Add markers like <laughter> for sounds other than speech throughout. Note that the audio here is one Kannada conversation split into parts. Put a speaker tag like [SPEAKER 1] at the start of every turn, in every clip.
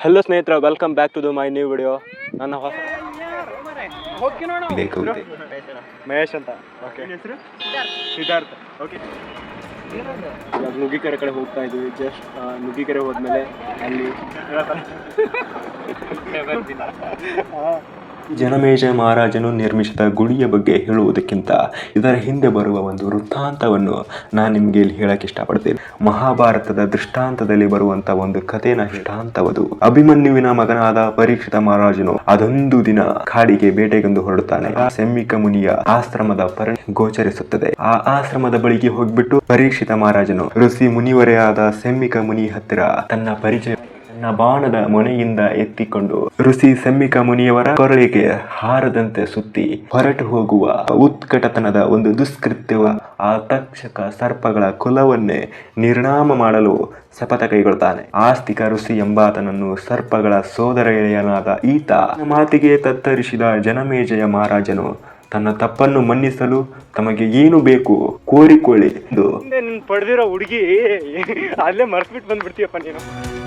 [SPEAKER 1] ಹಲೋ ಸ್ನೇಹಿತರ welcome back to the my new video ನನ್ನ ಮಹೇಶ್ ಅಂತ. ಓಕೆ ಸಿದ್ಧಾರ್ಥ. ಓಕೆ ಇವಾಗ ನುಗ್ಗಿಕೆರೆ ಕಡೆ ಹೋಗ್ತಾ ಇದ್ವಿ. ಜಸ್ಟ್ ನುಗ್ಗಿಕೆರೆ ಹೋದ್ಮೇಲೆ ಅಲ್ಲಿ <laughs>
[SPEAKER 2] ಜನಮೇಜ ಮಹಾರಾಜನು ನಿರ್ಮಿಸಿದ ಗುಡಿಯ ಬಗ್ಗೆ ಹೇಳುವುದಕ್ಕಿಂತ ಇದರ ಹಿಂದೆ ಬರುವ ಒಂದು ವೃತ್ತಾಂತವನ್ನು ನಾನು ನಿಮಗೆ ಇಲ್ಲಿ ಹೇಳಕ್ಕೆ ಇಷ್ಟಪಡ್ತೇನೆ. ಮಹಾಭಾರತದ ದೃಷ್ಟಾಂತದಲ್ಲಿ ಬರುವಂತ ಒಂದು ಕಥೆನ ದೃಷ್ಟಾಂತವದು ಅಭಿಮನ್ಯುವಿನ ಮಗನಾದ ಪರೀಕ್ಷಿತ ಮಹಾರಾಜನು ಅದೊಂದು ದಿನ ಕಾಡಿಗೆ ಬೇಟೆಗೆಂದು ಹೊರಡುತ್ತಾನೆ. ಆ ಸೆಮ್ಮಿಕ ಮುನಿಯ ಆಶ್ರಮದ ಪರಿ ಗೋಚರಿಸುತ್ತದೆ. ಆ ಆಶ್ರಮದ ಬಳಿಗೆ ಹೋಗ್ಬಿಟ್ಟು ಪರೀಕ್ಷಿತ ಮಹಾರಾಜನು ಋಷಿ ಮುನಿವರೆಯಾದ ಸೆಮ್ಮಿಕ ಮುನಿ ಹತ್ತಿರ ತನ್ನ ಪರಿಚಯ ಬಾಣದ ಮೊನೆಯಿಂದ ಎತ್ತಿಕೊಂಡು ಋಷಿ ಸಮ್ಮಿಕ ಮುನಿಯವರ ಕೊರಳಿಗೆ ಹಾರದಂತೆ ಸುತ್ತಿ ಹೊರಟು ಹೋಗುವ ಉತ್ಕಟತನದ ಒಂದು ದುಷ್ಕೃತ್ಯವ ಆ ಸರ್ಪಗಳ ಕುಲವನ್ನೇ ನಿರ್ನಾಮ ಮಾಡಲು ಶಪಥ ಕೈಗೊಳ್ತಾನೆ. ಆಸ್ತಿಕ ಋಷಿ ಎಂಬಾತನನ್ನು ಸರ್ಪಗಳ ಸೋದರ ಎಳೆಯನಾದ ಈತ ಮಾತಿಗೆ ತತ್ತರಿಸಿದ ಜನಮೇಜಯ ಮಹಾರಾಜನು ತನ್ನ ತಪ್ಪನ್ನು ಮನ್ನಿಸಲು ತಮಗೆ ಏನು ಬೇಕು ಕೋರಿಕೊಳ್ಳಿ
[SPEAKER 1] ಪಡೆದಿರೋ ಹುಡುಗಿ, ಅಲ್ಲೇ ಮರ್ಸ್ಬಿಟ್ಟು ಬಂದ್ಬಿಡ್ತೀಯಪ್ಪ ನೀನು.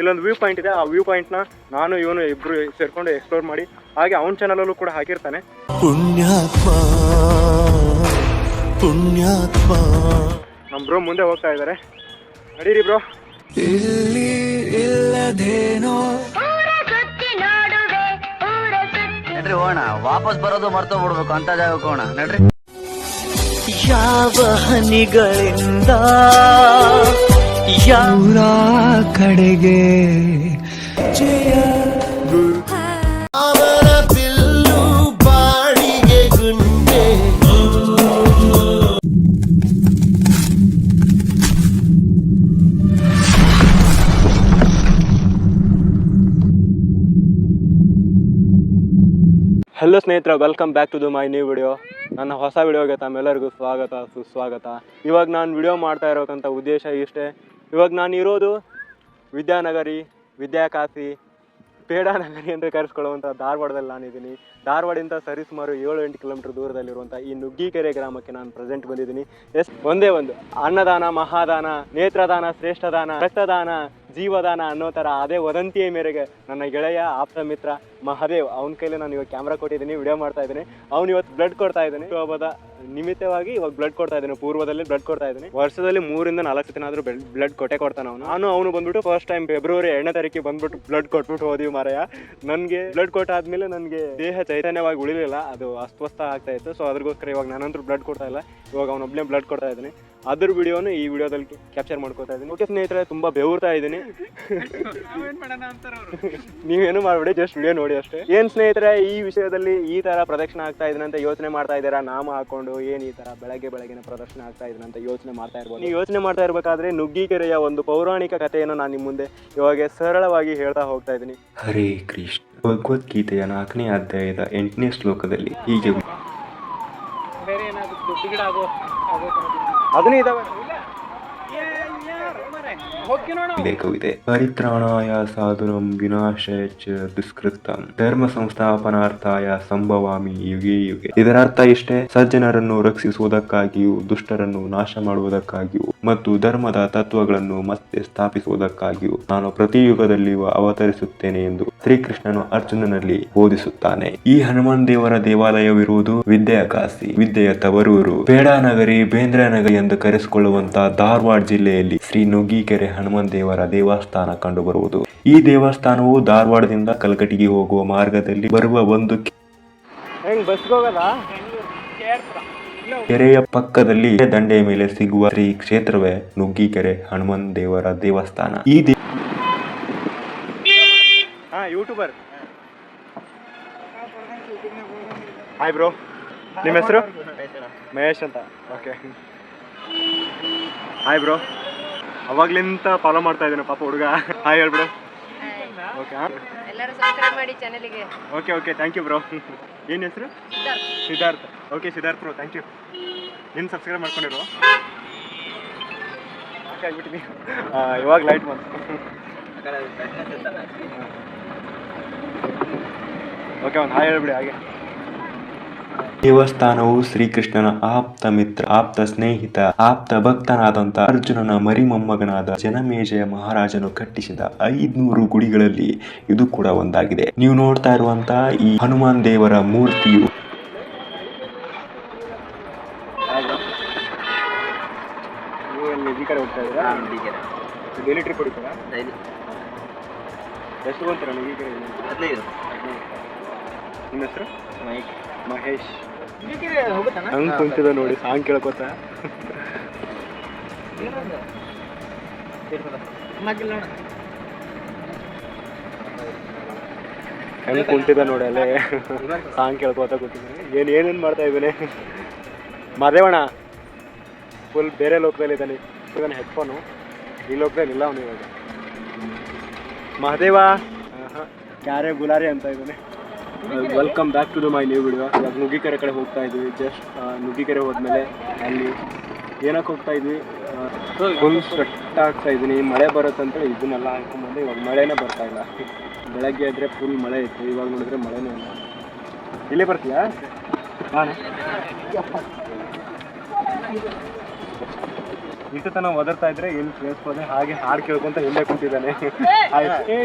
[SPEAKER 1] ಇಲ್ಲೊಂದು ವ್ಯೂ ಪಾಯಿಂಟ್ ಇದೆ. ಆ ವ್ಯೂ ನ ನಾನು ಇವನು ಇಬ್ರು ಸೇರ್ಕೊಂಡು ಎಕ್ಸ್ಪ್ಲೋರ್ ಮಾಡಿ ಹಾಗೆ ಅವನ ಚಾನಲಲ್ಲೂ ಕೂಡ ಹಾಕಿರ್ತಾನೆ.
[SPEAKER 3] ಪುಣ್ಯಾತ್ಮ ಪುಣ್ಯಾತ್ಮ.
[SPEAKER 1] ನಮ್ ಬ್ರೋ ಮುಂದೆ ಹೋಗ್ತಾ ಇದ್ದಾರೆ ನಡೀರಿ ಬ್ರೋ
[SPEAKER 3] ಇಲ್ಲಿ ಇಲ್ಲದೇನೋ.
[SPEAKER 4] ನಡ್ರಿ ಹೋಣ ವಾಪಸ್ ಬರೋದು ಮರ್ತೋ ಬಿಡ್ಬೇಕು ಅಂತ ಜಾಗಕ್ಕೆ ಹೋಣ ನಡ್ರಿ.
[SPEAKER 3] ಯಾವ ಹನಿಗಳಿಂದ ಯಾರ ಕಡೆಗೆ. ಜಯ ಗುರು ಅವರ ಬಿಲ್ಲು ಬಾಡಿಗೆ ಗುಂಡೆ
[SPEAKER 1] ಹಲೋ ಸ್ನೇಹಿತರ welcome back to the my new video ನನ್ನ ಹೊಸ ವಿಡಿಯೋಗೆ ತಮ್ಮೆಲ್ಲರಿಗೂ ಸ್ವಾಗತ ಸುಸ್ವಾಗತ. ಇವಾಗ ನಾನು ವಿಡಿಯೋ ಮಾಡ್ತಾ ಇರೋಕ್ಕಂಥ ಉದ್ದೇಶ ಇಷ್ಟೇ. ಇವಾಗ ನಾನು ಇರೋದು ವಿದ್ಯಾನಗರಿ ವಿದ್ಯಾಕಾಶಿ ಪೇಡಾನಗರಿ ಅಂತ ಕರೆಸ್ಕೊಳ್ಳುವಂಥ ಧಾರವಾಡದಲ್ಲಿ ನಾನಿದ್ದೀನಿ ಧಾರವಾಡಿಂದ ಸರಿಸುಮಾರು ಏಳು ಎಂಟು ಕಿಲೋಮೀಟರ್ ದೂರದಲ್ಲಿರುವಂಥ ಈ ನುಗ್ಗಿಕೆರೆ ಗ್ರಾಮಕ್ಕೆ ನಾನು ಪ್ರೆಸೆಂಟ್ ಬಂದಿದ್ದೀನಿ. ಎಸ್ ಒಂದೇ ಒಂದು, ಅನ್ನದಾನ, ಮಹಾದಾನ, ನೇತ್ರದಾನ, ಶ್ರೇಷ್ಠದಾನ, ರಕ್ತದಾನ, ಜೀವದಾನ ಅನ್ನೋ ಥರ ಅದೇ ವದಂತಿಯ ಮೇರೆಗೆ ನನ್ನ ಗೆಳೆಯ, ಆಪ್ತ ಮಿತ್ರ ಮಹಾದೇವ್, ಅವನ ಕೈಲಿ ನಾನು ಇವಾಗ ಕ್ಯಾಮ್ರಾ ಕೊಟ್ಟಿದ್ದೀನಿ ವಿಡಿಯೋ ಮಾಡ್ತಾ ಇದ್ದೀನಿ. ಅವನು ಇವತ್ತು ಬ್ಲಡ್ ಕೊಡ್ತಾ ಇದ್ದೀನಿ. ಹಬ್ಬದ ನಿಮಿತ್ತವಾಗಿ ಇವಾಗ ಬ್ಲಡ್ ಕೊಡ್ತಾ ಇದ್ದೀನಿ. ಪೂರ್ವದಲ್ಲಿ ಬ್ಲಡ್ ಕೊಡ್ತಾ ಇದ್ದೀನಿ. ವರ್ಷದಲ್ಲಿ ಮೂರಿಂದ ನಾಲ್ಕು ದಿನ ಆದ್ರೂ ಬ್ಲಡ್ ಕೊಟ್ಟೆ ಕೊಡ್ತಾನೆ ಅವನು. ನಾನು ಅವನು ಬಂದ್ಬಿಟ್ಟು ಫಸ್ಟ್ ಟೈಮ್ ಫೆಬ್ರವರಿ ಎರಡನೇ ತಾರೀಕಿಗೆ ಬಂದ್ಬಿಟ್ಟು ಬ್ಲಡ್ ಕೊಟ್ಬಿಟ್ಟು ಹೋದಿವಿ ಮಾರಾಯ. ನನಗೆ ಬ್ಲಡ್ ಕೊಟ್ಟಾದ್ಮೇಲೆ ನನಗೆ ದೇಹ ಚೈತನ್ಯವಾಗಿ ಉಳಿಲಿಲ್ಲ. ಅದು ಅಸ್ವಸ್ಥ ಆಗ್ತಾ ಇತ್ತು. ಸೊ ಅದ್ರಗೋಸ್ಕರ ಇವಾಗ ನಾನಂತೂ ಬ್ಲಡ್ ಕೊಡ್ತಾ ಇಲ್ಲ. ಇವಾಗ ಅವನೊಬ್ಬನೇ ಬ್ಲಡ್ ಕೊಡ್ತಾ ಇದ್ದೀನಿ. ಅದ್ರ ವಿಡಿಯೋನು ಈ ವಿಡಿಯೋದಲ್ಲಿ ಕ್ಯಾಪ್ಚರ್ ಮಾಡ್ಕೊತಾ ಇದ್ದೀನಿ. ಓಕೆ ಸ್ನೇಹಿತರೆ ತುಂಬಾ ಬೆವರ್ತಾ ಇದ್ದೀನಿ. ನೀವೇನು ಮಾಡಬೇಡಿ ಜಸ್ಟ್ ವಿಡಿಯೋ ನೋಡಿ ಅಷ್ಟೇ. ಏನ್ ಸ್ನೇಹಿತರೆ ಈ ವಿಷಯದಲ್ಲಿ ಈ ತರ ಪ್ರದಕ್ಷಿಣೆ ಆಗ್ತಾ ಇದ್ದೀನಿ ಅಂತ ಯೋಚನೆ ಮಾಡ್ತಾ ಇದ್ದೀರಾ? ನಾಮ ಹಾಕೊಂಡು ಏನ್ ಈ ತರ ಬೆಳಗ್ಗೆ ಬೆಳಗಿನ ಪ್ರದರ್ಶನ ಆಗ್ತಾ ಇದ್ರು ಅಂತ ಯೋಚನೆ ಮಾಡ್ತಾ ಇರ್ಬೋದು. ನೀವು ಯೋಚನೆ ಮಾಡ್ತಾ ಇರ್ಬೇಕಾದ್ರೆ ನುಗ್ಗಿಕೆರೆಯ ಒಂದು ಪೌರಾಣಿಕ ಕಥೆಯನ್ನು ನಾನು ನಿಮ್ಮ ಮುಂದೆ ಇವಾಗ ಸರಳವಾಗಿ ಹೇಳ್ತಾ ಹೋಗ್ತಾ ಇದ್ದೀನಿ.
[SPEAKER 2] ಹರೇ ಕೃಷ್ಣ. ಭಗವದ್ಗೀತೆಯ ನಾಲ್ಕನೇ ಅಧ್ಯಾಯದ ಎಂಟನೇ ಶ್ಲೋಕದಲ್ಲಿ ಹೀಗೆ.
[SPEAKER 1] ಅದನ್ನೇ ಇದಾವೆ.
[SPEAKER 2] ಉಲ್ಲೇಖವಿದೆ ಪರಿತ್ರಾಣಾಯ ಸಾಧುರಂ ವಿನಾಶಯ ದುಷ್ಕೃತಂ ಧರ್ಮ ಸಂಸ್ಥಾಪನಾರ್ಥಾಯ ಸಂಭವಾಮಿ ಯುಗೆ ಯುಗೆ. ಇದರ ಅರ್ಥ ಇಷ್ಟೇ ಸಜ್ಜನರನ್ನು ರಕ್ಷಿಸುವುದಕ್ಕಾಗಿಯೂ, ದುಷ್ಟರನ್ನು ನಾಶ ಮಾಡುವುದಕ್ಕಾಗಿಯೂ ಮತ್ತು ಧರ್ಮದ ತತ್ವಗಳನ್ನು ಮತ್ತೆ ಸ್ಥಾಪಿಸುವುದಕ್ಕಾಗಿಯೂ ನಾನು ಪ್ರತಿ ಯುಗದಲ್ಲಿಯೂ ಅವತರಿಸುತ್ತೇನೆ ಎಂದು ಶ್ರೀಕೃಷ್ಣನು ಅರ್ಜುನನಲ್ಲಿ ಬೋಧಿಸುತ್ತಾನೆ. ಈ ಹನುಮಾನ್ ದೇವರ ದೇವಾಲಯವಿರುವುದು ವಿದ್ಯೆಯ ಕಾಸಿ ವಿದ್ಯೆಯ ತವರೂರು ಬೇಡಾನಗರಿ ಬೇಂದ್ರನಗರಿ ಎಂದು ಕರೆಸಿಕೊಳ್ಳುವಂತಹ ಧಾರವಾಡ ಜಿಲ್ಲೆಯಲ್ಲಿ ಶ್ರೀ ನುಗ್ಗಿಕೆರೆ ಹನುಮಾನ್ ದೇವರ ದೇವಸ್ಥಾನ ಕಂಡುಬರುವುದು. ಈ ದೇವಸ್ಥಾನವು ಧಾರವಾಡದಿಂದ ಕಲ್ಕಟಿಗೆ ಹೋಗುವ ಮಾರ್ಗದಲ್ಲಿ ಬರುವ ಒಂದು
[SPEAKER 1] ಹೆಂಗ್ ಬಸ್ಗೆ ಹೋಗಲ್ಲ
[SPEAKER 2] ಕೆರೆಯ ಪಕ್ಕದಲ್ಲಿ ದಂಡೆಯ ಮೇಲೆ ಸಿಗುವ ಶ್ರೀ ಕ್ಷೇತ್ರವೇ ನುಗ್ಗಿಕೆರೆ ಹನುಮನ್ ದೇವರ ದೇವಸ್ಥಾನ. ಈ
[SPEAKER 1] ಯೂಟ್ಯೂಬರ್ ಹಾಯ್ ಬ್ರೋ ನಿಮ್ಮ ಹೆಸರು? ಮಹೇಶ್ ಅಂತ. ಓಕೆ ಹಾಯ್ ಬ್ರೋ ಅವಾಗ್ಲಿಂತ ಫಾಲೋ ಮಾಡ್ತಾ ಇದ್ದೀನಿ ಪಾಪ ಹುಡುಗ. ಹಾಯ್ ಹೇಳ್ಬಿಡು ಓಕೆ
[SPEAKER 5] ಎಲ್ಲರೂ ಸಬ್ಸ್ಕ್ರೈಬ್ ಮಾಡಿ ಚಾನೆಲ್ಗೆ
[SPEAKER 1] okay okay thank you bro ಏನು ಹೆಸರು? Siddharth. Okay Siddharth bro thank you ನಿನ್ನ ಸಬ್ಸ್ಕ್ರೈಬ್ ಮಾಡ್ಕೊಂಡಿರು? ಆಗ್ಬಿಟ್ಟಿನಿ ಇವಾಗ ಲೈಟ್ ಬಂತು. ಓಕೆ ಒಂದು ಹಾಯ್ ಹೇಳ್ಬಿಡಿ, ಹಾಗೆ.
[SPEAKER 2] ದೇವಸ್ಥಾನವು ಶ್ರೀಕೃಷ್ಣನ ಆಪ್ತ ಮಿತ್ರ, ಆಪ್ತ ಸ್ನೇಹಿತ, ಆಪ್ತ ಭಕ್ತನಾದಂತ ಅರ್ಜುನನ ಮರಿಮೊಮ್ಮಗನಾದ ಜನಮೇಜಯ ಮಹಾರಾಜನು ಕಟ್ಟಿಸಿದ ಐದ್ನೂರು ಗುಡಿಗಳಲ್ಲಿ ಇದು ಕೂಡ ಒಂದಾಗಿದೆ. ನೀವು ನೋಡ್ತಾ ಇರುವಂತಹ ಈ ಹನುಮಾನ್ ದೇವರ ಮೂರ್ತಿಯು
[SPEAKER 1] ಡೈಲಿ ಟ್ರಿಪ್ ಹೊಡಿತೀರಾ? ಎಷ್ಟು ಈ ನಿಮ್ಮ ಹೆಸರು? ಮಹೇಶ್. ಹಂಗೆ ಕುಂತಿದ ನೋಡಿ ಸಾಂಗ್ ಕೇಳ್ಕೊತ. ಹೆಂಗೆ ಕುಂತಿದ ನೋಡಿ ಅಲ್ಲೇ. ಸಾಂಗ್ ಕೇಳ್ಕೊತ ಕೂತಿದ್ದಾನೆ ಏನು ಏನೇನು ಮಾಡ್ತಾ ಇದ್ದಾನೆ? ಮಾದೇವಣ್ಣ ಫುಲ್ ಬೇರೆ ಲೋಕದಲ್ಲಿ ಇದ್ದಾನೆ ಇದ್ದಾನೆ ಹೆಡ್ಫೋನು ಇಲ್ಲಿ ಹೋಗ್ತಾ ಇಲ್ಲ ಅವನು ಇವಾಗ. ಮಹದೇವ. ಕ್ಯಾರೆ ಗುಲಾರಿ ಅಂತ ಇದ್ದಾನೆ. Welcome back to the my new video ಇವಾಗ ನುಗ್ಗಿಕೆರೆ ಕಡೆ ಹೋಗ್ತಾ ಇದ್ವಿ. ಜಸ್ಟ್ ನುಗ್ಗಿಕೆರೆ ಹೋದ್ಮೇಲೆ ಅಲ್ಲಿ ಏನಕ್ಕೆ ಹೋಗ್ತಾ ಇದ್ವಿ? ಫುಲ್ ಸ್ವೆಟ್ ಆಗ್ತಾ ಇದ್ದೀನಿ. ಮಳೆ ಬರುತ್ತಂತ ಇದನ್ನೆಲ್ಲ ಹಾಕೊಂಡ್ಬಂದು. ಇವಾಗ ಮಳೆನೇ ಬರ್ತಾ ಇಲ್ಲ. ಬೆಳಗ್ಗೆ ಆದರೆ ಫುಲ್ ಮಳೆ ಇತ್ತು. ಇವಾಗ ನೋಡಿದ್ರೆ ಮಳೆನೇ ಇಲ್ಲ. ಇಲ್ಲೇ ಬರ್ತೀಯಾ? ಹಾಂ ಇಷ್ಟು ತನ ಒದರ್ತಾ ಇದ್ರೆ ಎಲ್ಲಿ ಪ್ಲೇಸ್ ಹೋದೆ ಹಾಗೆ ಹಾಡು ಕೇಳ್ಕೊಂತ ಹಿಂದೆ ಕುಂತಿದ್ದಾನೆ. ಈ?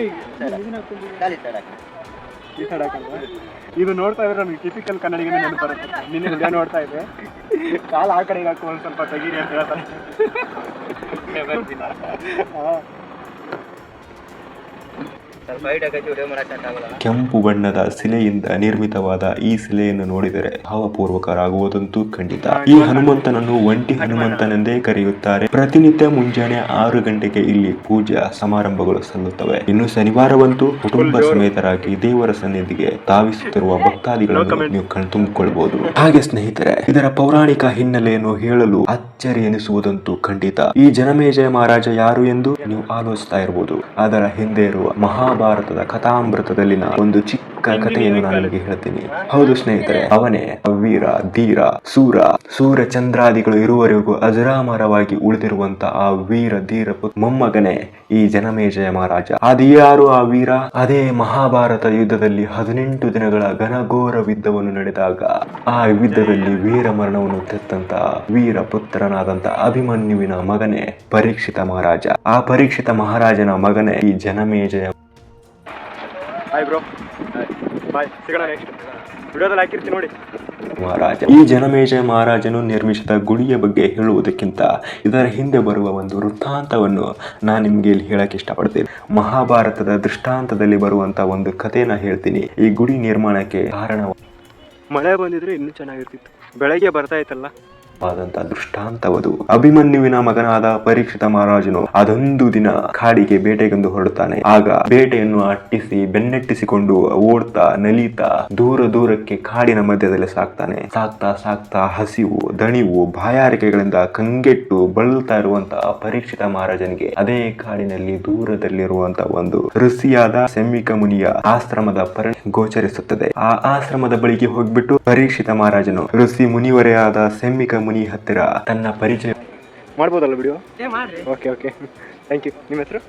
[SPEAKER 1] ಇದು ನೋಡ್ತಾ ಇದ್ರೆ ನಮ್ಗೆ ಟಿಪಿಕಲ್ ಕನ್ನಡಿಗೆ ನೆನಪು ಬರುತ್ತೆ ನಿನ್ನೆ ಹಿಂದೆ ನೋಡ್ತಾ ಇದ್ದೆ. ಕಾಲು ಆ ಕಡೆಗೆ ಹಾಕು ಒಂದು ಸ್ವಲ್ಪ ತೆಗೀರಿ ಅಂತ ಹೇಳ್ತಾರೆ ಹಾ.
[SPEAKER 2] ಕೆಂಪು ಬಣ್ಣದ ಶಿಲೆಯಿಂದ ನಿರ್ಮಿತವಾದ ಈ ಶಿಲೆಯನ್ನು ನೋಡಿದರೆ ಭಾವಪೂರ್ವಕರಾಗುವುದಂತೂ ಖಂಡಿತ. ಈ ಹನುಮಂತನನ್ನು ಒಂಟಿ ಹನುಮಂತನೆಂದೇ ಕರೆಯುತ್ತಾರೆ. ಪ್ರತಿನಿತ್ಯ ಮುಂಜಾನೆ ಆರು ಗಂಟೆಗೆ ಇಲ್ಲಿ ಪೂಜಾ ಸಮಾರಂಭಗಳು ಸಲ್ಲುತ್ತವೆ. ಇನ್ನು ಶನಿವಾರವಂತೂ ಕುಟುಂಬ ಸಮೇತರಾಗಿ ದೇವರ ಸನ್ನಿಧಿಗೆ ತಾವಿಸುತ್ತಿರುವ ಭಕ್ತಾದಿಗಳನ್ನು ನೀವು ಕಣ್ತುಂಬಿಕೊಳ್ಬಹುದು ಹಾಗೆ ಸ್ನೇಹಿತರೆ, ಇದರ ಪೌರಾಣಿಕ ಹಿನ್ನೆಲೆಯನ್ನು ಹೇಳಲು ಅಚ್ಚರಿ ಎನಿಸುವುದಂತೂ ಖಂಡಿತ. ಈ ಜನಮೇಜಯ ಮಹಾರಾಜ ಯಾರು ಎಂದು ನೀವು ಆಲೋಚಿಸ್ತಾ ಇರಬಹುದು ಅದರ ಹಿಂದೆ ಇರುವ ಮಹಾಭಾರತದ ಕಥಾಮೃತದಲ್ಲಿನ ಒಂದು ಚಿಕ್ಕ ಕಥೆಯನ್ನು ನಾನು ನಿಮಗೆ ಹೇಳ್ತೀನಿ. ಹೌದು ಸ್ನೇಹಿತರೆ, ಅವನೇ ವೀರ, ಧೀರ, ಸೂರ ಸೂರ್ಯ ಚಂದ್ರಾದಿಗಳು ಇರುವವರೆಗೂ ಅಜರಾಮರವಾಗಿ ಉಳಿದಿರುವಂತ ಆ ವೀರ, ಧೀರ ಮೊಮ್ಮಗನೇ ಈ ಜನಮೇಜಯ ಮಹಾರಾಜ. ಅದ್ಯಾರು ಆ ವೀರ? ಅದೇ ಮಹಾಭಾರತ ಯುದ್ಧದಲ್ಲಿ ಹದಿನೆಂಟು ದಿನಗಳ ಘನಘೋರ ಯುದ್ಧವನ್ನು ನಡೆದಾಗ ಆ ಯುದ್ಧದಲ್ಲಿ ವೀರ ಮರಣವನ್ನು ತೆತ್ತಂತ ವೀರ ಪುತ್ರನಾದಂತ ಅಭಿಮನ್ಯುವಿನ ಮಗನೇ ಪರೀಕ್ಷಿತ ಮಹಾರಾಜ. ಆ ಪರೀಕ್ಷಿತ ಮಹಾರಾಜನ ಮಗನೇ ಈ ಜನಮೇಜಯ
[SPEAKER 1] ಬಾಯ್ ಬ್ರೋ ಬಾಯ್ ಸಿಗೋಣ ನೆಕ್ಸ್ಟ್ ವಿಡಿಯೋದಲ್ಲಿ ಹಾಕಿರ್ತೀನಿ ನೋಡಿ.
[SPEAKER 2] ಮಹಾರಾಜ ಈ ಜನಮೇಜಯ ಮಹಾರಾಜನು ನಿರ್ಮಿಸಿದ ಗುಡಿಯ ಬಗ್ಗೆ ಹೇಳುವುದಕ್ಕಿಂತ ಇದರ ಹಿಂದೆ ಬರುವ ಒಂದು ವೃತ್ತಾಂತವನ್ನು ನಾನು ನಿಮಗೆ ಇಲ್ಲಿ ಹೇಳಕ್ ಇಷ್ಟಪಡ್ತೀನಿ. ಮಹಾಭಾರತದ ದೃಷ್ಟಾಂತದಲ್ಲಿ ಬರುವಂತ ಒಂದು ಕಥೆನ ಹೇಳ್ತೀನಿ. ಈ ಗುಡಿ ನಿರ್ಮಾಣಕ್ಕೆ ಕಾರಣ
[SPEAKER 1] ಮಳೆ ಬಂದಿದ್ರೆ ಇನ್ನೂ ಚೆನ್ನಾಗಿರ್ತಿತ್ತು. ಬೆಳಗ್ಗೆ ಬರ್ತಾ ಇತ್ತಲ್ಲ?
[SPEAKER 2] ವಾದಂತ ದೃಷ್ಟಾಂತವದು. ಅಭಿಮನ್ಯುವಿನ ಮಗನಾದ ಪರೀಕ್ಷಿತ ಮಹಾರಾಜನು ಅದೊಂದು ದಿನ ಕಾಡಿಗೆ ಬೇಟೆಗೆಂದು ಹೊರಡುತ್ತಾನೆ. ಆಗ ಬೇಟೆಯನ್ನು ಅಟ್ಟಿಸಿ, ಬೆನ್ನಟ್ಟಿಸಿಕೊಂಡು ಓಡ್ತಾ, ನಲಿತಾ ದೂರ ದೂರಕ್ಕೆ ಕಾಡಿನ ಮಧ್ಯದಲ್ಲಿ ಸಾಕ್ತಾನೆ. ಸಾಕ್ತಾ ಸಾಕ್ತಾ ಹಸಿವು, ದಣಿವು, ಬಾಯಾರಿಕೆಗಳಿಂದ ಕಂಗೆಟ್ಟು ಬಳಲ್ತಾ ಇರುವಂತಹ ಪರೀಕ್ಷಿತ ಮಹಾರಾಜನಿಗೆ ಅದೇ ಕಾಡಿನಲ್ಲಿ ದೂರದಲ್ಲಿರುವಂತಹ ಒಂದು ಋಷಿಯಾದ ಸೆಮ್ಮಿಕ ಮುನಿಯ ಆಶ್ರಮದ ಪರಿ ಗೋಚರಿಸುತ್ತದೆ. ಆ ಆಶ್ರಮದ ಬಳಿಗೆ ಹೋಗ್ಬಿಟ್ಟು ಪರೀಕ್ಷಿತ ಮಹಾರಾಜನು ಋಷಿ ಮುನಿವರೆಯಾದ ಸೆಮ್ಮಿಕ ಮುನಿ ಹತ್ತಿರ ತನ್ನ ಪರಿಚಯ.
[SPEAKER 1] ಮಾಡ್ಬೋದಲ್ಲ ಬಿಡಿಯೋ ಓಕೆ ಓಕೆ ಥ್ಯಾಂಕ್ ಯು ನಿಮ್ಮ ಹೆಸರು?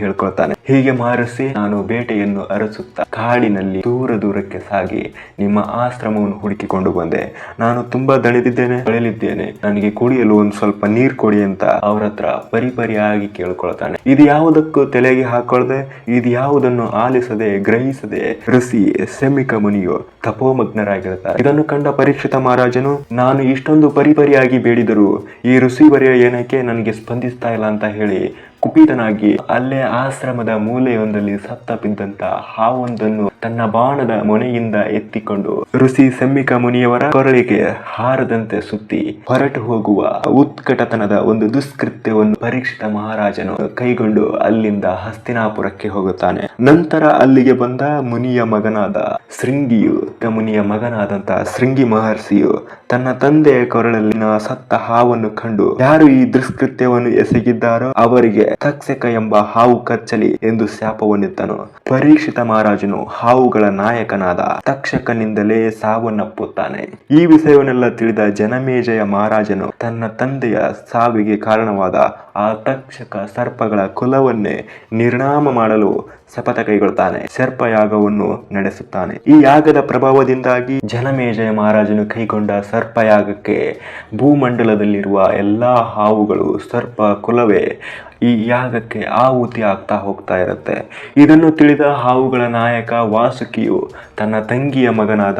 [SPEAKER 2] ಹೇಳ್ಕೊಳ್ತಾನೆ. ಹೀಗೆ ಮಾರಿಸಿ ನಾನು ಬೇಟೆಯನ್ನು ಅರಸುತ್ತಾ ಕಾಡಿನಲ್ಲಿ ದೂರ ದೂರಕ್ಕೆ ಸಾಗಿ ನಿಮ್ಮ ಆಶ್ರಮವನ್ನು ಹುಡುಕಿಕೊಂಡು ಬಂದೆ. ನಾನು ತುಂಬಾ ದಣಿದಿದ್ದೇನೆ ಬಳಲಿದ್ದೇನೆ ನನಗೆ ಕುಡಿಯಲು ಒಂದು ಸ್ವಲ್ಪ ನೀರ್ ಕೊಡಿ ಅಂತ ಅವ್ರ ಹತ್ರ ಪರಿಪರಿಯಾಗಿ ಕೇಳ್ಕೊಳ್ತಾನೆ. ಇದು ಯಾವುದಕ್ಕೂ ತಲೆಗೆ ಹಾಕೊಳ್ಳದೆ ಇದು ಯಾವುದನ್ನು ಆಲಿಸದೆ, ಗ್ರಹಿಸದೆ ಋಷಿ ಸೆಮಿಕ ಮುನಿಯು ತಪೋಮಗ್ನರಾಗಿರುತ್ತಾರೆ. ಇದನ್ನು ಕಂಡ ಪರೀಕ್ಷಿತ ಮಹಾರಾಜನು, ನಾನು ಇಷ್ಟೊಂದು ಪರಿಪರಿಯಾಗಿ ಬೇಡಿದರು ಈ ಋಷಿ ಬರೆಯ ಏನಕ್ಕೆ ನನಗೆ ಸ್ಪಂದಿಸ್ತಾ ಇಲ್ಲ ಅಂತ ಹೇಳಿ ಕುಪಿತನಾಗಿ ಅಲ್ಲೇ ಆಶ್ರಮದ ಮೂಲೆಯೊಂದಲ್ಲಿ ಸತ್ತ ಬಿದ್ದಂತ ಹಾವೊಂದನ್ನು ತನ್ನ ಬಾಣದ ಮೊನೆಯಿಂದ ಎತ್ತಿಕೊಂಡು ಋಷಿ ಸಮ್ಮಿಕ ಮುನಿಯವರ ಕೊರಳಿಗೆ ಹಾರದಂತೆ ಸುತ್ತಿ ಹೊರಟು ಹೋಗುವ ಉತ್ಕಟತನದ ಒಂದು ದುಷ್ಕೃತ್ಯವನ್ನು ಪರೀಕ್ಷಿತ ಮಹಾರಾಜನು ಕೈಗೊಂಡು ಅಲ್ಲಿಂದ ಹಸ್ತಿನಾಪುರಕ್ಕೆ ಹೋಗುತ್ತಾನೆ. ನಂತರ ಅಲ್ಲಿಗೆ ಬಂದ ಮುನಿಯ ಮಗನಾದ ಶೃಂಗಿಯು ಮುನಿಯ ಮಗನಾದಂತ ಶೃಂಗಿ ಮಹರ್ಷಿಯು ತನ್ನ ತಂದೆಯ ಕೊರಳಲ್ಲಿನ ಸತ್ತ ಹಾವನ್ನು ಕಂಡು ಯಾರು ಈ ದುಷ್ಕೃತ್ಯವನ್ನು ಎಸಗಿದ್ದಾರೋ ಅವರಿಗೆ ತಕ್ಷಕ ಎಂಬ ಹಾವು ಕಚ್ಚಲಿ ಎಂದು ಶಾಪವನ್ನಿತ್ತನು ಪರೀಕ್ಷಿತ ಮಹಾರಾಜನು ಹಾವುಗಳ ನಾಯಕನಾದ ತಕ್ಷಕನಿಂದಲೇ ಸಾವನ್ನಪ್ಪುತ್ತಾನೆ. ಈ ವಿಷಯವನ್ನೆಲ್ಲ ತಿಳಿದ ಜನಮೇಜಯ ಮಹಾರಾಜನು ತನ್ನ ತಂದೆಯ ಸಾವಿಗೆ ಕಾರಣವಾದ ಆ ತಕ್ಷಕ ಸರ್ಪಗಳ ಕುಲವನ್ನೇ ನಿರ್ನಾಮ ಮಾಡಲು ಶಪಥ ಕೈಗೊಳ್ತಾನೆ ಸರ್ಪಯಾಗವನ್ನು ನಡೆಸುತ್ತಾನೆ. ಈ ಯಾಗದ ಪ್ರಭಾವದಿಂದಾಗಿ ಜನಮೇಜಯ ಮಹಾರಾಜನು ಕೈಗೊಂಡ ಸರ್ಪಯಾಗಕ್ಕೆ ಭೂಮಂಡಲದಲ್ಲಿರುವ ಎಲ್ಲಾ ಹಾವುಗಳು ಸರ್ಪ ಕುಲವೇ ಈ ಯಾಗಕ್ಕೆ ಆಹುತಿ ಆಗ್ತಾ ಹೋಗ್ತಾ ಇರುತ್ತೆ. ಇದನ್ನು ತಿಳಿದ ಹಾವುಗಳ ನಾಯಕ ವಾಸುಕಿಯು ತನ್ನ ತಂಗಿಯ ಮಗನಾದ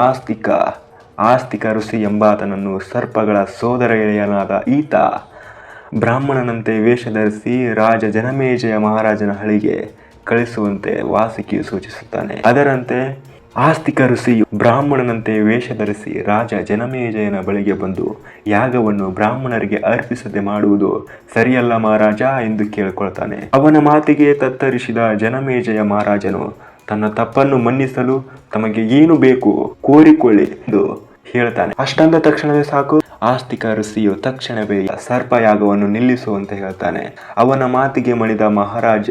[SPEAKER 2] ಆಸ್ತಿಕ ಆಸ್ತಿಕ ಋಷಿ ಎಂಬಾತನನ್ನು ಸರ್ಪಗಳ ಸೋದರ ಎಳೆಯನಾದ ಈತ ಬ್ರಾಹ್ಮಣನಂತೆ ವೇಷ ಧರಿಸಿ ರಾಜ ಜನಮೇಜಯ ಮಹಾರಾಜನ ಹಳಿಗೆ ಕಳಿಸುವಂತೆ ವಾಸುಕಿಯು ಸೂಚಿಸುತ್ತಾನೆ. ಅದರಂತೆ ಆಸ್ತಿಕ ಋಷಿಯು ಬ್ರಾಹ್ಮಣನಂತೆ ವೇಷ ಧರಿಸಿ ರಾಜ ಜನಮೇಜಯನ ಬಳಿಗೆ ಬಂದು ಯಾಗವನ್ನು ಬ್ರಾಹ್ಮಣರಿಗೆ ಅರ್ಪಿಸದೆ ಮಾಡುವುದು ಸರಿಯಲ್ಲ ಮಹಾರಾಜ ಎಂದು ಕೇಳಿಕೊಳ್ತಾನೆ. ಅವನ ಮಾತಿಗೆ ತತ್ತರಿಸಿದ ಜನಮೇಜಯ ಮಹಾರಾಜನು ತನ್ನ ತಪ್ಪನ್ನು ಮನ್ನಿಸಲು ತಮಗೆ ಏನು ಬೇಕು ಕೋರಿಕೊಳ್ಳಿ ಎಂದು ಹೇಳ್ತಾನೆ. ಅಷ್ಟಂದ ತಕ್ಷಣವೇ ಸಾಕು. ಆಸ್ತಿಕ ಋಷಿಯು ತಕ್ಷಣವೇ ಸರ್ಪಯಾಗವನ್ನು ನಿಲ್ಲಿಸುವಂತೆ ಹೇಳ್ತಾನೆ. ಅವನ ಮಾತಿಗೆ ಮಣಿದ ಮಹಾರಾಜ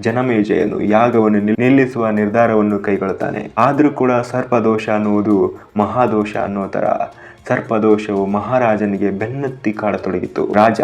[SPEAKER 2] ಜನಮೇಜಯನು ಯಾಗವನ್ನು ನಿಲ್- ನಿಲ್ಲಿಸುವ ನಿರ್ಧಾರವನ್ನು ಕೈಗೊಳ್ಳುತ್ತಾನೆ. ಆದರೂ ಕೂಡ ಸರ್ಪದೋಷ ಅನ್ನುವುದು ಮಹಾದೋಷ ಅನ್ನೋ ತರ ಸರ್ಪದೋಷವು ಮಹಾರಾಜನಿಗೆ ಬೆನ್ನತ್ತಿ ಕಾಡತೊಡಗಿತು. ರಾಜ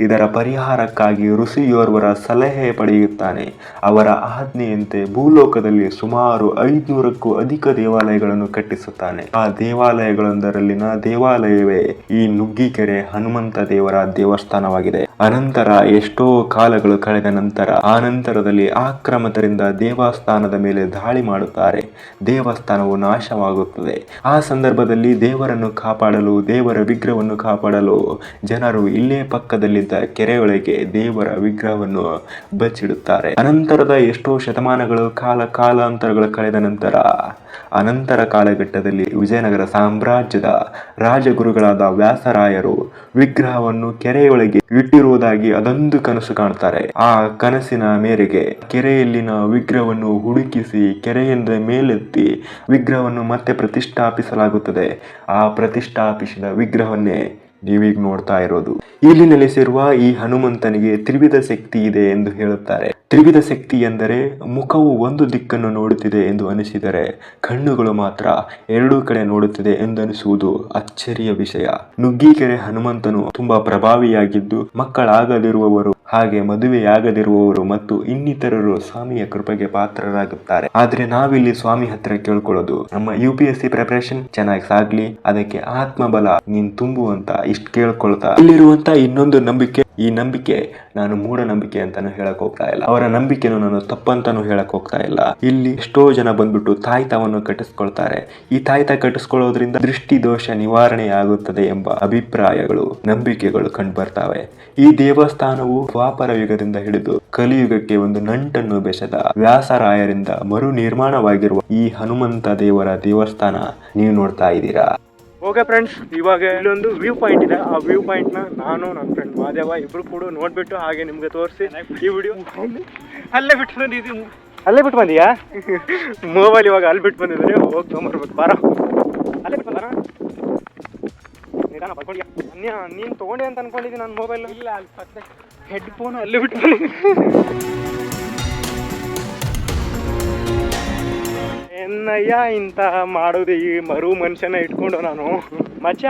[SPEAKER 2] ಇದರ ಪರಿಹಾರಕ್ಕಾಗಿ ಋಷಿಯೋರ್ವರ ಸಲಹೆ ಪಡೆಯುತ್ತಾನೆ. ಅವರ ಆಜ್ಞೆಯಂತೆ ಭೂಲೋಕದಲ್ಲಿ ಸುಮಾರು ಐದುನೂರಕ್ಕೂ ಅಧಿಕ ದೇವಾಲಯಗಳನ್ನು ಕಟ್ಟಿಸುತ್ತಾನೆ. ಆ ದೇವಾಲಯಗಳೊಂದರಲ್ಲಿನ ದೇವಾಲಯವೇ ಈ ನುಗ್ಗಿಕೆರೆ ಹನುಮಂತ ದೇವರ ದೇವಸ್ಥಾನವಾಗಿದೆ. ಅನಂತರ ಎಷ್ಟೋ ಕಾಲಗಳು ಕಳೆದ ನಂತರ ಆ ನಂತರದಲ್ಲಿ ಆಕ್ರಮತರಿಂದ ದೇವಸ್ಥಾನದ ಮೇಲೆ ದಾಳಿ ಮಾಡುತ್ತಾರೆ. ದೇವಸ್ಥಾನವು ನಾಶವಾಗುತ್ತದೆ. ಆ ಸಂದರ್ಭದಲ್ಲಿ ದೇವರನ್ನು ಕಾಪಾಡಲು, ದೇವರ ವಿಗ್ರಹವನ್ನು ಕಾಪಾಡಲು ಜನರು ಇಲ್ಲೇ ಕೆರೆಯೊಳಗೆ ದೇವರ ವಿಗ್ರಹವನ್ನು ಬಚ್ಚಿಡುತ್ತಾರೆ. ಅನಂತರದ ಎಷ್ಟೋ ಶತಮಾನಗಳು ಕಾಲ ಕಾಲಾಂತರಗಳು ಕಳೆದ ನಂತರ, ಅನಂತರ ಕಾಲಘಟ್ಟದಲ್ಲಿ ವಿಜಯನಗರ ಸಾಮ್ರಾಜ್ಯದ ರಾಜಗುರುಗಳಾದ ವ್ಯಾಸರಾಯರು ವಿಗ್ರಹವನ್ನು ಕೆರೆಯೊಳಗೆ ಇಟ್ಟಿರುವುದಾಗಿ ಅದೊಂದು ಕನಸು ಕಾಣ್ತಾರೆ. ಆ ಕನಸಿನ ಮೇರೆಗೆ ಕೆರೆಯಲ್ಲಿನ ವಿಗ್ರಹವನ್ನು ಹುಡುಕಿಸಿ ಕೆರೆಯಿಂದ ಮೇಲೆತ್ತಿ ವಿಗ್ರಹವನ್ನು ಮತ್ತೆ ಪ್ರತಿಷ್ಠಾಪಿಸಲಾಗುತ್ತದೆ. ಆ ಪ್ರತಿಷ್ಠಾಪಿಸಿದ ವಿಗ್ರಹವನ್ನೇ ನೀವೀಗ ನೋಡ್ತಾ ಇರೋದು. ಇಲ್ಲಿ ನೆಲೆಸಿರುವ ಈ ಹನುಮಂತನಿಗೆ ತ್ರಿವಿಧ ಶಕ್ತಿ ಇದೆ ಎಂದು ಹೇಳುತ್ತಾರೆ. ತ್ರಿವಿಧ ಶಕ್ತಿ ಎಂದರೆ ಮುಖವು ಒಂದು ದಿಕ್ಕನ್ನು ನೋಡುತ್ತಿದೆ ಎಂದು ಅನಿಸಿದರೆ ಕಣ್ಣುಗಳು ಮಾತ್ರ ಎರಡೂ ಕಡೆ ನೋಡುತ್ತಿದೆ ಎಂದನಿಸುವುದು ಅಚ್ಚರಿಯ ವಿಷಯ. ನುಗ್ಗಿಕೆರೆ ಹನುಮಂತನು ತುಂಬಾ ಪ್ರಭಾವಿಯಾಗಿದ್ದು ಮಕ್ಕಳಾಗದಿರುವವರು ಹಾಗೆ ಮದುವೆಯಾಗದಿರುವವರು ಮತ್ತು ಇನ್ನಿತರರು ಸ್ವಾಮಿಯ ಕೃಪೆಗೆ ಪಾತ್ರರಾಗುತ್ತಾರೆ. ಆದ್ರೆ ನಾವಿಲ್ಲಿ ಸ್ವಾಮಿ ಹತ್ರ ಕೇಳ್ಕೊಳ್ಳೋದು, ನಮ್ಮ U P S C preparation ಚೆನ್ನಾಗಿ ಸಾಗ್ಲಿ, ಅದಕ್ಕೆ ಆತ್ಮಬಲ ನೀನ್ ತುಂಬು ಅಂತ ಇಷ್ಟ ಕೇಳ್ಕೊಳ್ತಾ ಇಲ್ಲಿರುವಂತ ಇನ್ನೊಂದು ನಂಬಿಕೆ ಈ ನಂಬಿಕೆ ನಾನು ಮೂಢನಂಬಿಕೆ ಅಂತಾನು ಹೇಳಕ್ ಹೋಗ್ತಾ ಇಲ್ಲ. ಅವರ ನಂಬಿಕೆನು ನಾನು ತಪ್ಪಂತಾನು ಹೇಳಕ್ ಹೋಗ್ತಾ ಇಲ್ಲ. ಇಲ್ಲಿ ಎಷ್ಟೋ ಜನ ಬಂದ್ಬಿಟ್ಟು ತಾಯ್ತವನ್ನು ಕಟ್ಟಿಸ್ಕೊಳ್ತಾರೆ. ಈ ತಾಯ್ತ ಕಟ್ಟಿಸ್ಕೊಳ್ಳೋದ್ರಿಂದ ದೃಷ್ಟಿ ದೋಷ ನಿವಾರಣೆ ಆಗುತ್ತದೆ ಎಂಬ ಅಭಿಪ್ರಾಯಗಳು, ನಂಬಿಕೆಗಳು ಕಂಡು ಬರ್ತಾವೆ ಈ ದೇವಸ್ಥಾನವು ದ್ವಾಪರ ಯುಗದಿಂದ ಹಿಡಿದು ಕಲಿಯುಗಕ್ಕೆ ಒಂದು ನಂಟನ್ನು ಬೆಸೆದ ವ್ಯಾಸರಾಯರಿಂದ ಮರು ನಿರ್ಮಾಣವಾಗಿರುವ ಈ ಹನುಮಂತ ದೇವರ ದೇವಸ್ಥಾನ ನೀವು ನೋಡ್ತಾ ಇದ್ದೀರಾ.
[SPEAKER 1] ಓಕೆ ಫ್ರೆಂಡ್ಸ್ ಇವಾಗ ಇಲ್ಲೊಂದು ವ್ಯೂ ಪಾಯಿಂಟ್ ಇದೆ. ಆ ವ್ಯೂ ಪಾಯಿಂಟ್ನ ನಾನು ನನ್ನ ಫ್ರೆಂಡ್ ಮಾದೇವ ಇಬ್ರು ಕೂಡ ನೋಡ್ಬಿಟ್ಟು ಹಾಗೆ ನಿಮ್ಗೆ ತೋರಿಸಿ ಈ ವಿಡಿಯೋ ಅಲ್ಲೇ ಬಿಟ್ಟು ಬಂದಿದ್ದೀವಿ ಅಲ್ಲೇ ಬಿಟ್ಟು ಬಂದಿಯಾ? ಮೊಬೈಲ್ ಇವಾಗ ಅಲ್ಲಿ ಬಿಟ್ಟು ಬಂದಿದ್ದೀನಿ ಹೋಗಿ ತೊಗೊಂಬರ್ಬೇಕು ಬಾರ. ಅಲ್ಲೇ ಬಿಟ್ಟು ಬಂದಾರ? ನಿಧಾನ ಬರ್ಕೊಂಡ್ಯಾ ಅನ್ಯ ನೀನು ತೊಗೊಂಡೆ ಅಂತ ಅನ್ಕೊಂಡಿದ್ದೀನಿ ನನ್ನ ಮೊಬೈಲ್ ಇಲ್ಲ ಅಲ್ಲಿ ಹೆಡ್ಫೋನ್ ಅಲ್ಲೇ ಬಿಟ್ಟು ಬಂದಿದ್ದೀನಿ ಎನ್ನಯ್ಯ ಇಂತ ಮಾಡೋದು? ಈ ಮರು ಮನುಷ್ಯನ ಇಟ್ಕೊಂಡು ನಾನು. ಮಚ್ಚ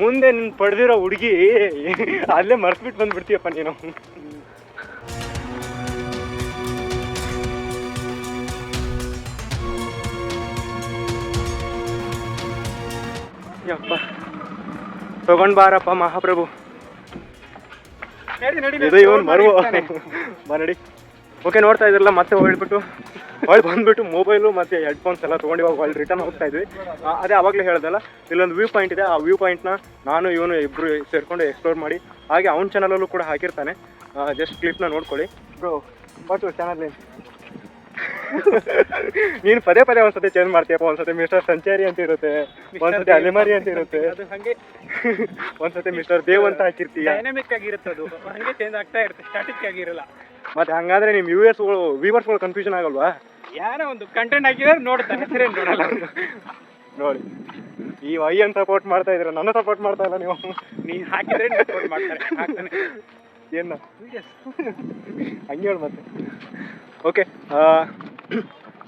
[SPEAKER 1] ಮುಂದೆ ನಿನ್ ಪಡೆದಿರೋ ಹುಡುಗಿ ಅಲ್ಲೇ ಮರ್ಸ್ಬಿಟ್ಟು ಬಂದ್ಬಿಡ್ತೀಯಪ್ಪ ನೀನು. ಯಪ್ಪ. ತಗೊಂಡ್ ಬಾರಪ್ಪ ಮಹಾಪ್ರಭು. ಇದು ಇವನ್ ಮರು. ಬರಡಿ ಓಕೆ ನೋಡ್ತಾ ಇದ್ರಲ್ಲ ಮತ್ತೆ ಹೊಳ್ಬಿಟ್ಟು ಹೊಳ್ ಬಂದ್ಬಿಟ್ಟು ಮೊಬೈಲು ಮತ್ತೆ ಹೆಡ್ಫೋನ್ಸ್ ಎಲ್ಲ ತೊಗೊಂಡು ಇವಾಗ ಅವಳು ರಿಟರ್ನ್ ಹೋಗ್ತಾ ಇದ್ವಿ. ಅದೇ ಅವಾಗಲೇ ಹೇಳ್ದಲ್ಲ ಇಲ್ಲೊಂದು ವ್ಯೂ ಪಾಯಿಂಟ್ ಇದೆ. ಆ ವ್ಯೂ ಪಾಯಿಂಟ್ನ ನಾನು ಇವನು ಇಬ್ಬರು ಸೇರ್ಕೊಂಡು ಎಕ್ಸ್ಪ್ಲೋರ್ ಮಾಡಿ ಹಾಗೆ ಅವ್ನ ಚಾನಲಲ್ಲೂ ಕೂಡ ಹಾಕಿರ್ತಾನೆ. ಜಸ್ಟ್ ಕ್ಲಿಪ್ನ ನೋಡ್ಕೊಳ್ಳಿ. ಬ್ರೋ ಬಟ್ ಚಾನಲ್ ನೀನು ಪದೇ ಪದೇ ಒಂದ್ಸತಿ ಚೇಂಜ್ ಮಾಡ್ತೀಯಪ್ಪ ಒಂದ್ಸತಿ ಮಿಸ್ಟರ್ ಸಂಚಾರಿ ಅಂತ ಇರುತ್ತೆ ಒಂದ್ಸತಿ ಅಲೆಮಾರಿ ಅಂತ ಇರುತ್ತೆ.
[SPEAKER 6] ಹಂಗೆ <laughs>
[SPEAKER 1] ಒಂದ್ಸತಿ ಮಿಸ್ಟರ್ ದೇವ್ ಅಂತ ಹಾಕಿರ್ತೀಯ
[SPEAKER 6] ಡೈನಾಮಿಕ್ ಆಗಿರುತ್ತೆ ಅದು. ಹಂಗೆ ಚೇಂಜ್ ಆಗ್ತಾ ಇರುತ್ತೆ. ಸ್ಟಾಟಿಕ್ ಆಗಿರಲ್ಲ.
[SPEAKER 1] ಮತ್ತೆ ಹಂಗಾದ್ರೆ ನಿಮ್ ವ್ಯೂವರ್ಸ್ಗಳು ವ್ಯೂವರ್ಸ್ಗಳು ಕನ್ಫ್ಯೂಷನ್ ಆಗಲ್ವಾ?
[SPEAKER 6] ಯಾರೋ ಒಂದು ಕಂಟೆಂಟ್ ಹಾಕಿದ್ರೆ ನೋಡ್ತಾರೆ ಹೆಸರೇನು ನೋಡಲ್ಲ. ಅವ್ರು.
[SPEAKER 1] ನೋಡಿ ಈ ವೈಯನ್ ಸಪೋರ್ಟ್ ಮಾಡ್ತಾ ಇದ್ರೆ ನನ್ನ ಸಪೋರ್ಟ್ ಮಾಡ್ತಾ ಇಲ್ಲ ನೀವು.
[SPEAKER 6] ನೀನ್ ಹಾಕಿದ್ರೆ ಸಪೋರ್ಟ್ ಮಾಡ್ತಾರೆ ಹಾಕ್ತಾನೆ.
[SPEAKER 1] ಏನು? ಹಂಗೆ ಹೇಳು ಮತ್ತೆ. Okay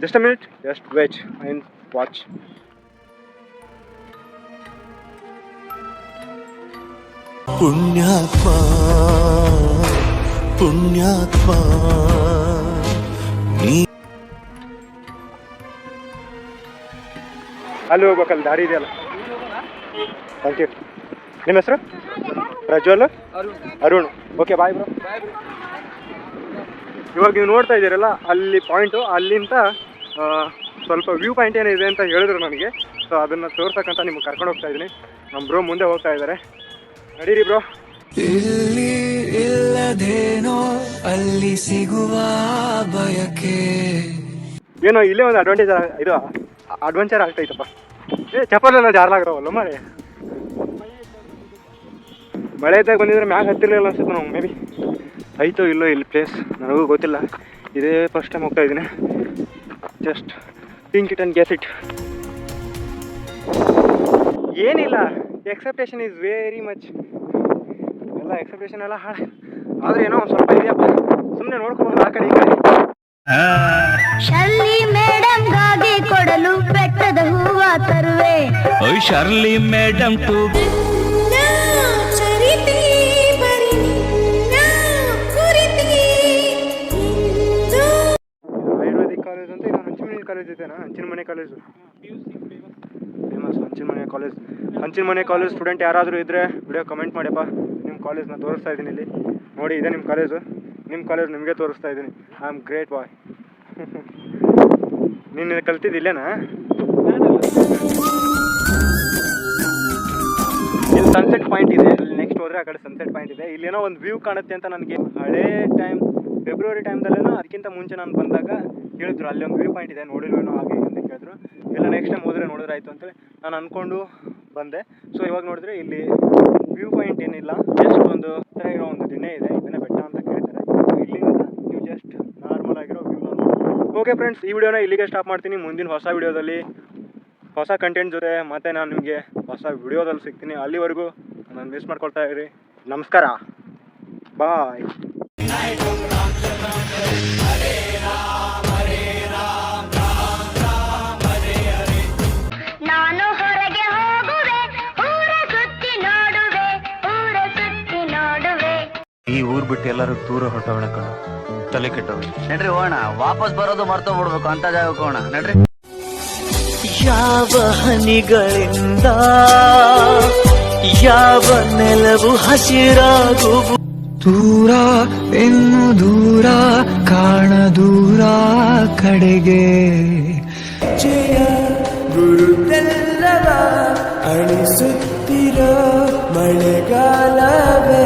[SPEAKER 1] just a minute just wait and watch
[SPEAKER 3] ಪುಣ್ಯಾತ್ಮ. ಪುಣ್ಯಾತ್ಮ.
[SPEAKER 1] ಅಲ್ಲಿ ಹೋಗ್ಬೇಕಲ್ಲ ದಾರಿ ಇದೆಯಲ್ಲ? ಥ್ಯಾಂಕ್ ಯು ನಿಮ್ಮ ಹೆಸರು? Prajwal? Arun. Okay bye bro ಇವಾಗ ನೀವು ನೋಡ್ತಾ ಇದ್ದೀರಲ್ಲ ಅಲ್ಲಿ ಪಾಯಿಂಟು ಅಲ್ಲಿಂದ ಸ್ವಲ್ಪ ವ್ಯೂ ಪಾಯಿಂಟ್ ಏನಿದೆ ಅಂತ ಹೇಳಿದ್ರು ನನಗೆ. ಸೊ ಅದನ್ನು ತೋರ್ಸಕ್ಕಂತ ನಿಮ್ಗೆ ಕರ್ಕೊಂಡು ಹೋಗ್ತಾ ಇದ್ದೀನಿ. ನಮ್ಮ ಬ್ರೋ ಮುಂದೆ ಹೋಗ್ತಾ ಇದ್ದಾರೆ. ನಡೀರಿ ಬ್ರೋ
[SPEAKER 3] ಇಲ್ಲದೇನೋ ಅಲ್ಲಿ ಸಿಗುವ ಬಯಕೆ
[SPEAKER 1] ಏನೋ ಇಲ್ಲೇ ಒಂದು ಅಡ್ವಾಂಟೇಜ್ ಇದು ಅಡ್ವೆಂಚರ್ ಆಗ್ತೈತಪ್ಪ ಏ, ಚಪ್ಪಲೆಲ್ಲ ಜಾರ್ಲಾಗ್ರವಲ್ಲ ಮಳೆ. ಮಳೆ ಇದ್ದಾಗ ಬಂದಿದ್ರೆ ಮ್ಯಾಗ ಹತ್ತಿರಲಿಲ್ಲ ಅನ್ಸುತ್ತೆ ನಾವು ಮೇ ಬಿ ಆಯಿತೋ ಇಲ್ಲೋ ಇಲ್ಲಿ ಪ್ಲೇಸ್ ನನಗೂ ಗೊತ್ತಿಲ್ಲ. ಇದೇ ಫಸ್ಟ್ ಟೈಮ್ ಹೋಗ್ತಾ ಇದ್ದೀನಿ. Just pink it and guess it ಏನಿಲ್ಲ ಎಕ್ಸೆಪ್ಟೇಷನ್ ಈಸ್ ವೆರಿ ಮಚ್ ಎಲ್ಲ ಎಕ್ಸೆಪ್ಟೇಷನ್ ಎಲ್ಲ ಹಾಳು ಆದರೆ ಏನೋ ಒಂದು ಸ್ವಲ್ಪ ಇದೆಯಪ್ಪ. ಸುಮ್ಮನೆ ನೋಡ್ಕೊಂಡು ಆ ಕಡೆ ಈ ಕಡೆ.
[SPEAKER 7] ಶರ್ಲಿ ಮೇಡಮ್ಗಾಗಿ ಕೊಡಲು ಬೆಟ್ಟದ ಹೂವ ತರುವೆ.
[SPEAKER 3] Shirley madam to
[SPEAKER 1] ayurvedic college ಅಂತ ಇದು ಹಂಚಿನಮನೆ ಕಾಲೇಜ್ ಇದೆನಾ Hanchinamane college famous Hanchinamane college Hanchinamane college student ಯಾರಾದರೂ ಇದ್ರೆ ವಿಡಿಯೋ ಕಮೆಂಟ್ ಮಾಡಿಯಪ್ಪ. ಕಾಲೇಜ್ನ ತೋರಿಸ್ತಾ ಇದ್ದೀನಿ ಇಲ್ಲಿ. ನೋಡಿ, ಇದೆ ನಿಮ್ಮ ಕಾಲೇಜು ನಿಮ್ಮ ಕಾಲೇಜ್ ನಿಮಗೆ ತೋರಿಸ್ತಾ ಇದ್ದೀನಿ. ಐ ಆಮ್ ಗ್ರೇಟ್ ಬಾಯ್ ನೀನು ಕಲ್ತಿದ್ದು ಇಲ್ಲೇನಾ? ಇಲ್ಲಿ ಸನ್ಸೆಟ್ ಪಾಯಿಂಟ್ ಇದೆ. ಅಲ್ಲಿ ನೆಕ್ಸ್ಟ್ ಹೋದರೆ ಆ ಕಡೆ ಸನ್ಸೆಟ್ ಪಾಯಿಂಟ್ ಇದೆ. ಇಲ್ಲೇನೋ ಒಂದು ವ್ಯೂ ಕಾಣುತ್ತೆ ಅಂತ ನನಗೆ ಹಳೇ ಟೈಮ್ ಫೆಬ್ರವರಿ ಟೈಮ್ದಲ್ಲೇನೋ ಅದಕ್ಕಿಂತ ಮುಂಚೆ ನಾನು ಬಂದಾಗ ಹೇಳಿದ್ರು, ಅಲ್ಲಿ ಒಂದು ವ್ಯೂ ಪಾಯಿಂಟ್ ಇದೆ ನೋಡಿಲ್ವೇನೋ ಹಾಗೆ ಅಂತ ಕೇಳಿದ್ರು ಇಲ್ಲ ನೆಕ್ಸ್ಟ್ ಟೈಮ್ ಹೋದ್ರೆ ನೋಡಿದ್ರೆ ಆಯಿತು ಅಂತೇಳಿ ನಾನು ಅಂದ್ಕೊಂಡು ಬಂದೆ. ಸೊ ಇವಾಗ ನೋಡಿದ್ರೆ ಇಲ್ಲಿ ವ್ಯೂ ಪಾಯಿಂಟ್ ಏನಿಲ್ಲ ಜಸ್ಟ್ ಒಂದು ಹತ್ತಿರ ಇರೋ ಒಂದು ದಿನ ಇದೆ, ಇದನ್ನ ಬೆಟ್ಟ ಅಂತ ಕೇಳ್ತಾರೆ. ಇಲ್ಲಿಂದ ನೀವು ಜಸ್ಟ್ ನಾರ್ಮಲ್ ಆಗಿರೋ ವ್ಯೂ ಓಕೆ ಫ್ರೆಂಡ್ಸ್ ಈ ವಿಡಿಯೋನ ಇಲ್ಲಿಗೆ ಸ್ಟಾಪ್ ಮಾಡ್ತೀನಿ. ಮುಂದಿನ ಹೊಸ ವಿಡಿಯೋದಲ್ಲಿ ಹೊಸ ಕಂಟೆಂಟ್ ಜೊತೆ ಮತ್ತೆ ನಾನು ನಿಮಗೆ ಹೊಸ ವಿಡಿಯೋದಲ್ಲಿ ಸಿಗ್ತೀನಿ. ಅಲ್ಲಿವರೆಗೂ ನಾನು ಮಿಸ್ ಮಾಡ್ಕೊಳ್ತಾ ಇರಿ. ನಮಸ್ಕಾರ. ಬಾಯ್
[SPEAKER 7] ಊರ್
[SPEAKER 8] ಬಿಟ್ಟು ಎಲ್ಲರೂ ದೂರ ಹೊರಟವಣ ಕಣ. ತಲೆ ಕೆಟ್ಟವಣ
[SPEAKER 4] ನಡ್ರಿ ಹೋಣ ವಾಪಸ್ ಬರೋದು ಮರ್ತೋ ಬಿಡ್ಬೇಕು ಅಂತ ಜಾಗಕ್ಕೆ ಹೋಣ ನಡ್ರಿ.
[SPEAKER 3] ಯಾವ ಹನಿಗಳಿಂದ ಯಾವ ನೆಲವು ಹಸಿರಾಗುವು ದೂರ ಇನ್ನು ದೂರ ಕಾಣ ದೂರ ಕಡೆಗೆ. ಜಯ ಗುರುತೆಲ್ಲವ ಅಳಿಸುತ್ತಿರೋ ಮಳೆಗಾಲವೇ.